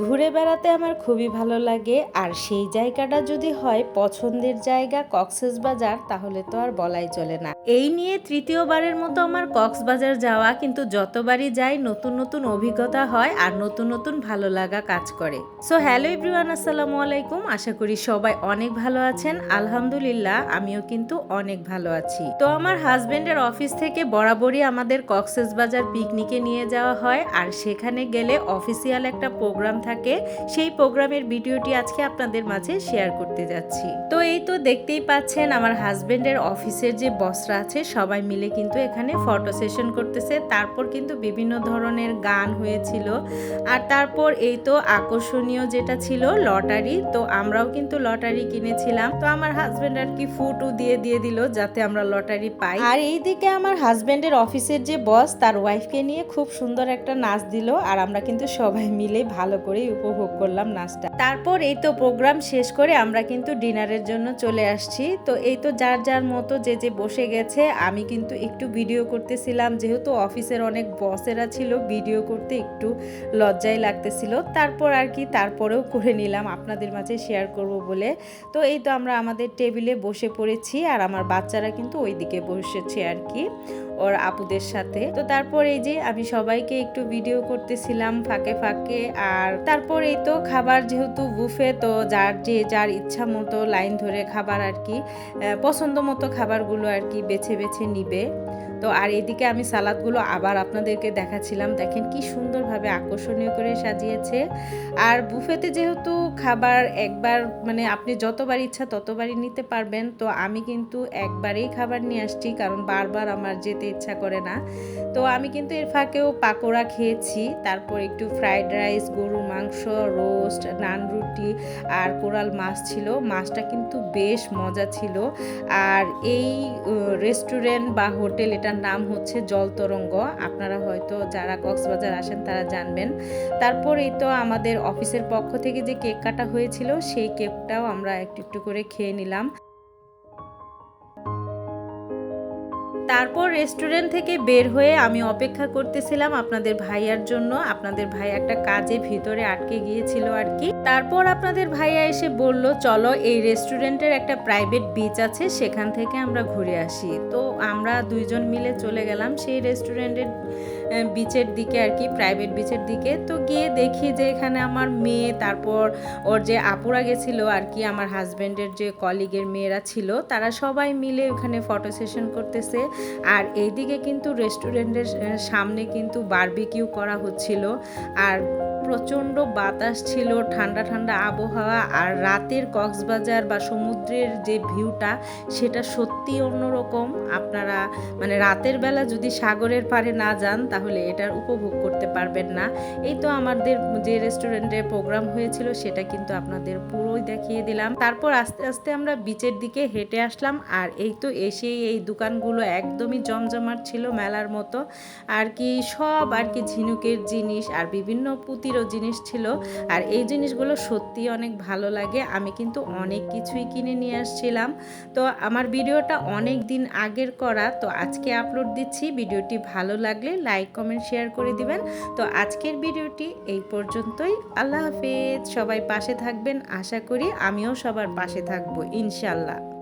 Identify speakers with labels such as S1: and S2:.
S1: ঘুরে বেড়াতে আমার খুবই ভালো লাগে। আর সেই জায়গাটা যদি হয় পছন্দের জায়গা কক্সেস বাজার, তাহলে তো আর বলাই চলে না। এই নিয়ে তৃতীয়বারের মতো আমার কক্সবাজার যাওয়া কিন্তু যতবারই যাই নতুন নতুন অভিজ্ঞতা হয় আর নতুন নতুন ভালো লাগা কাজ করে। সো হ্যালো এভরিওয়ান আসসালামু আলাইকুম। আশা করি সবাই অনেক ভালো আছেন। আলহামদুলিল্লাহ, আমিও কিন্তু অনেক ভালো আছি। তো আমার হাজবেন্ডের অফিস থেকে বরাবরই আমাদের কক্সেস বাজার পিকনিকে নিয়ে যাওয়া হয়। আর সেখানে গেলে অফিসিয়াল একটা প্রোগ্রাম থাকে, সেই প্রোগ্রামের ভিডিওটি আজকে আপনাদের মাঝে শেয়ার করতে যাচ্ছি। তো এই তো দেখতেই পাচ্ছেন, আমার হাজবেন্ডের অফিসের যে বসরা আছে, সবাই মিলে কিন্তু এখানে ফটো সেশন করতেছে। তারপর কিন্তু বিভিন্ন ধরনের গান হয়েছিল। আর তারপর এই তো আকর্ষণীয় যেটা ছিল লটারি, তো আমরাও কিন্তু লটারি কিনেছিলাম। তো আমার হাজবেন্ড আর কি ফুটও দিয়ে দিয়ে দিল যাতে আমরা লটারি পাই। আর এইদিকে আমার হাজবেন্ডের অফিসের যে বস, তার ওয়াইফকে নিয়ে খুব সুন্দর একটা নাচ দিল। আর আমরা কিন্তু সবাই মিলে ভালো করে উপভোগ করলাম নাচটা তারপর এই তো প্রোগ্রাম শেষ করে আমরা কিন্তু ডিনারের জন্য চলে আসছি। তো এই তো যার যার মতো যে যে বসে গেছে, আমি কিন্তু একটু ভিডিও করতেছিলাম। যেহেতু অফিসের অনেক বসেরা ছিল ভিডিও করতে একটু লজ্জাই লাগতেছিল। তারপর আর কি তারপরেও করে নিলাম, আপনাদের মাঝে শেয়ার করব বলে। তো এই তো আমরা আমাদের টেবিলে বসে পড়েছি আর আমার বাচ্চারা কিন্তু ওইদিকে বসেছে আর কি। ওর আপুদের সাথে। তো তারপর এই যে আমি সবাইকে একটু ভিডিও করতেছিলাম ফাঁকে ফাঁকে আর তারপর এই তো খাবার যেহেতু বুফে, তো যার যে যার ইচ্ছা মতো লাইন ধরে খাবার আর কি পছন্দ মতো খাবারগুলো আর কি বেছে বেছে নিবে। তো আর এদিকে আমি সালাদগুলো আবার আপনাদেরকে দেখাচ্ছিলাম। দেখেন কি সুন্দরভাবে আকর্ষণীয় করে সাজিয়েছে। আর বুফেতে যেহেতু খাবার একবার মানে আপনি যতবার ইচ্ছা ততবারই নিতে পারবেন। তো আমি কিন্তু একবারেই খাবার নিয়ে আসছি, কারণ বারবার আমার যেতে ইচ্ছা করে না। তো আমি কিন্তু এর ফাঁকেও পাকোড়া খেয়েছি। তারপর একটু ফ্রাইড রাইস গরু মাংস, রোস্ট, নান রুটি আর কোরাল মাছ ছিল। মাছটা কিন্তু বেশ মজা ছিল। আর এই রেস্টুরেন্ট বা হোটেল এটার নাম হচ্ছে জলতরঙ্গ আপনারা হয়তো যারা কক্সবাজার আসেন তারা জানবেন। তারপর এই তো আমাদের অফিসের পক্ষ থেকে যে কেক কাটা হয়েছিল, সেই কেকটাও আমরা একটু একটু করে খেয়ে নিলাম। তারপর রেস্টুরেন্ট থেকে বের হয়ে আমি অপেক্ষা করতেছিলাম আপনাদের ভাইয়ার জন্য। আপনাদের ভাই একটা কাজে ভিতরে আটকে গিয়েছিল আর কি। তারপর আপনাদের ভাইয়া এসে বলল, চলো এই রেস্টুরেন্টের একটা প্রাইভেট বিচ আছে, সেখান থেকে আমরা ঘুরে আসি। তো আমরা দুইজন মিলে চলে গেলাম সেই রেস্টুরেন্টের বিচের দিকে আর কি প্রাইভেট বিচের দিকে। তো গিয়ে দেখি যে এখানে আমার মেয়ে, তারপর ওর যে আপুরা গেছিল আর কি, আমার হাজব্যান্ডের যে কলিগের মেয়েরা ছিল, তারা সবাই মিলে ওখানে ফটো সেশন করতেছে। আর এইদিকে কিন্তু রেস্টুরেন্টের সামনে কিন্তু বারবিকিউ করা হচ্ছিল। আর প্রচণ্ড বাতাস ছিল, ঠান্ডা ঠান্ডা আবহাওয়া আর রাতের কক্সবাজার বা সমুদ্রের যে ভিউটা, সেটা সত্যি অন্যরকম। আপনারা মানে রাতের বেলা যদি সাগরের পাড়ে না যান, তাহলে এটার উপভোগ করতে পারবেন না। এই তো আমাদের যে রেস্টুরেন্টে প্রোগ্রাম হয়েছিল, সেটা কিন্তু আপনাদের পুরোই দেখিয়ে দিলাম। তারপর আস্তে আস্তে আমরা বিচের দিকে হেঁটে আসলাম, আর এই তো এসেই এই দোকানগুলো একদমই জমজমাট ছিল মেলার মতো। আর কি সব আর কি ঝিনুকের জিনিস আর বিভিন্ন পুঁতিরও জিনিস ছিল। আর এই জিনিসগুলো সত্যি অনেক ভালো লাগে। আমি কিন্তু অনেক কিছুই কিনে নিয়ে আসছিলাম। তো আমার ভিডিওটা অনেক দিন আগের করা। তো আজকে আপলোড দিচ্ছি। ভিডিওটি ভালো লাগলে লাইক কমেন্ট শেয়ার করে দিবেন। তো আজকের ভিডিওটি এই পর্যন্তই। আল্লাহ হাফেজ। সবাই পাশে থাকবেন। আশা করি আমিও সবার পাশে থাকব ইনশাল্লাহ